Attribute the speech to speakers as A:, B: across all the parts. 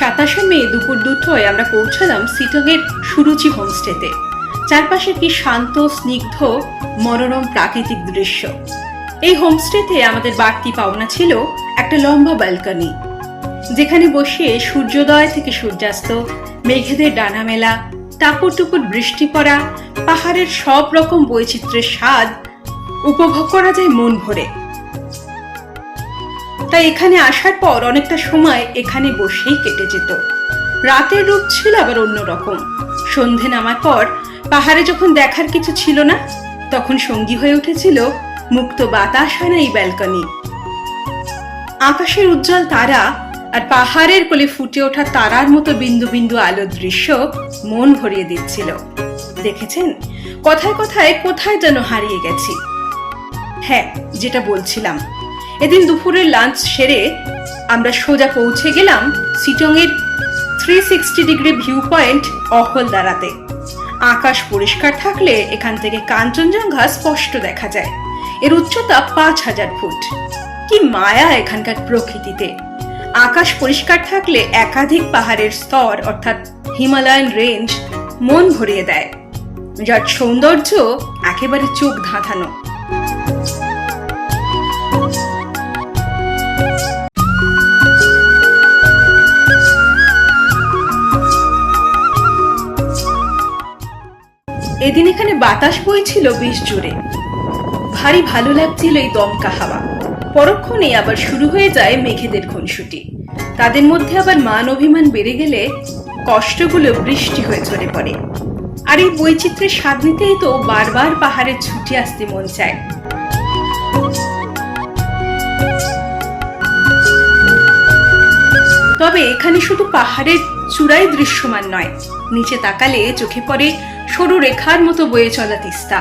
A: বাতাসে মেয়ে দুপুর দুটোয় আমরা পৌঁছালাম সিটংয়ের সুরুচি হোমস্টেতে। চারপাশে কি শান্ত, স্নিগ্ধ, মনোরম প্রাকৃতিক দৃশ্য। এই হোমস্টেতে আমাদের বাড়তি পাওনা ছিল একটা লম্বা ব্যালকনি, যেখানে বসে সূর্যোদয় থেকে সূর্যাস্ত, মেঘেদের ডানা মেলা টাপুর টুকুর বৃষ্টি পড়া, পাহাড়ের সব রকম বৈচিত্র্যের স্বাদ উপভোগ করা যায় মন ভরে। তাই এখানে আসার পর অনেকটা সময় এখানে বসেই কেটে যেত। রাতের রূপ ছিল আবার অন্যরকম সন্ধে নামার পর পাহাড়ে যখন দেখার কিছু ছিল না, তখন সঙ্গী হয়ে উঠেছিল মুক্ত বাতাস আনা এই ব্যালকনি। আকাশের উজ্জ্বল তারা আর পাহাড়ের কোলে ফুটে ওঠা তারার মতো বিন্দু বিন্দু আলো দৃশ্য মন ভরিয়ে দিচ্ছিল। দেখেছেন? কথায় কথায় কোথায় যেন হারিয়ে গেছি। হ্যাঁ যেটা বলছিলাম। এদিন দুপুরের লাঞ্চ সেরে আমরা সোজা পৌঁছে গেলাম সিটংয়ের three sixty degree view point অহল দাঁড়াতে আকাশ পরিষ্কার থাকলে এখান থেকে কাঞ্চনজঙ্ঘা স্পষ্ট দেখা যায়। এর উচ্চতা পাঁচ হাজার ফুট। কি মায়া এখানকার প্রকৃতিতে। আকাশ পরিষ্কার থাকলে একাধিক পাহাড়ের স্তর, অর্থাৎ হিমালয়ান রেঞ্জ মন ভরিয়ে দেয়। যার সৌন্দর্য একেবারে চোখ ধাঁধানো। এদিন এখানে বাতাস বইছিল বেশ জোরে ভারী ভালো লাগছিল এই দমকা হাওয়া। পরক্ষণে আবার শুরু হয়ে যায় মেঘেদের খুনসুটি। তাদের মধ্যে আবার মান অভিমান বেড়ে গেলে কষ্টগুলো বৃষ্টি হয়ে ঝরে পড়ে। আর এই বৈচিত্র্যের স্বাদ নিতেই তো বারবার পাহাড়ে ছুটে আসতে মন চায়। তবে এখানে শুধু পাহাড়ের চূড়াই দৃশ্যমান নয়। নিচে তাকালে চোখে পড়ে সরু রেখার মতো বয়ে চলা তিস্তা।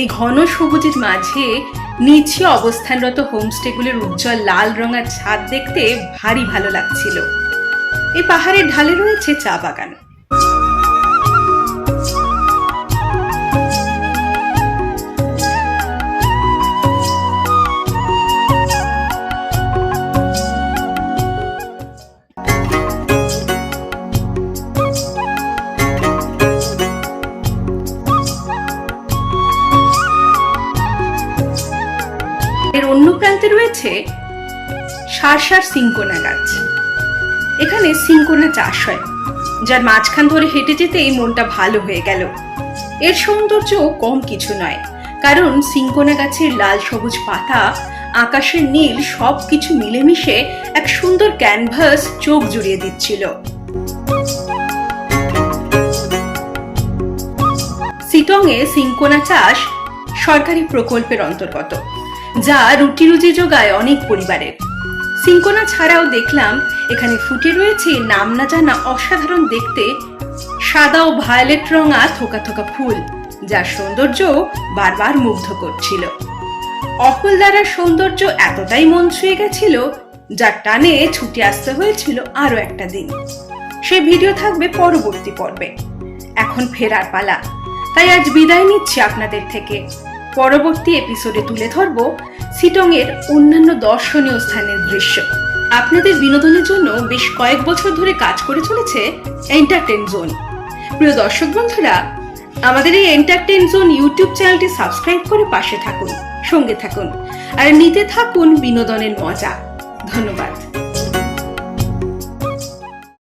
A: এই ঘন সবুজের মাঝে নিচে অবস্থানরত হোমস্টেগুলোর উজ্জ্বল লাল রঙের ছাদ দেখতে ভারী ভালো লাগছিল। এই পাহাড়ের ঢালে রয়েছে চা বাগান। এর অন্য প্রান্তে রয়েছে সারসার সিঙ্কোনা গাছ। এখানে সিঙ্কোনা চাষ হয়, যার মাঝখান ধরে হেঁটে যেতে এই মনটা ভালো হয়ে গেল। এর সৌন্দর্য কম কিছু নয়, কারণ সিঙ্কোনা গাছের লাল সবুজ পাতা, আকাশের নীল সব কিছু মিলেমিশে এক সুন্দর ক্যানভাস চোখ জুড়িয়ে দিচ্ছিল। সিটংয়ে সিঙ্কোনা চাষ সরকারি প্রকল্পের অন্তর্গত। যা রুটি রুজি যোগায় অনেক পরিবারের। সিঙ্কোনা ছাড়াও দেখলাম এখানে ফুটে রয়েছে নাম না জানা অসাধারণ দেখতে সাদা ও ভায়োলেট রঙা থোকা থোকা ফুল, যার সৌন্দর্য বারবার মুগ্ধ করছিল। অকুলদারার সৌন্দর্য এতটাই মন ছুঁয়ে গেছিল, যার টানে ছুটে আসতে হয়েছিল আরও একটা দিন। সে ভিডিও থাকবে পরবর্তী পর্বে। এখন ফেরার পালা। তাই আজ বিদায় নিচ্ছি আপনাদের থেকে। পরবর্তী এপিসোডে তুলে ধরব সিটংয়ের অন্যান্য দর্শনীয় স্থানের দৃশ্য। আপনাদের বিনোদনের জন্য বেশ কয়েক বছর ধরে কাজ করে চলেছে এন্টারটেন জোন প্রিয় দর্শক বন্ধুরা, আমাদের এই এন্টারটেন জোন ইউটিউব চ্যানেলটি সাবস্ক্রাইব করে পাশে থাকুন, সঙ্গে থাকুন, আর নিতে থাকুন বিনোদনের মজা। ধন্যবাদ।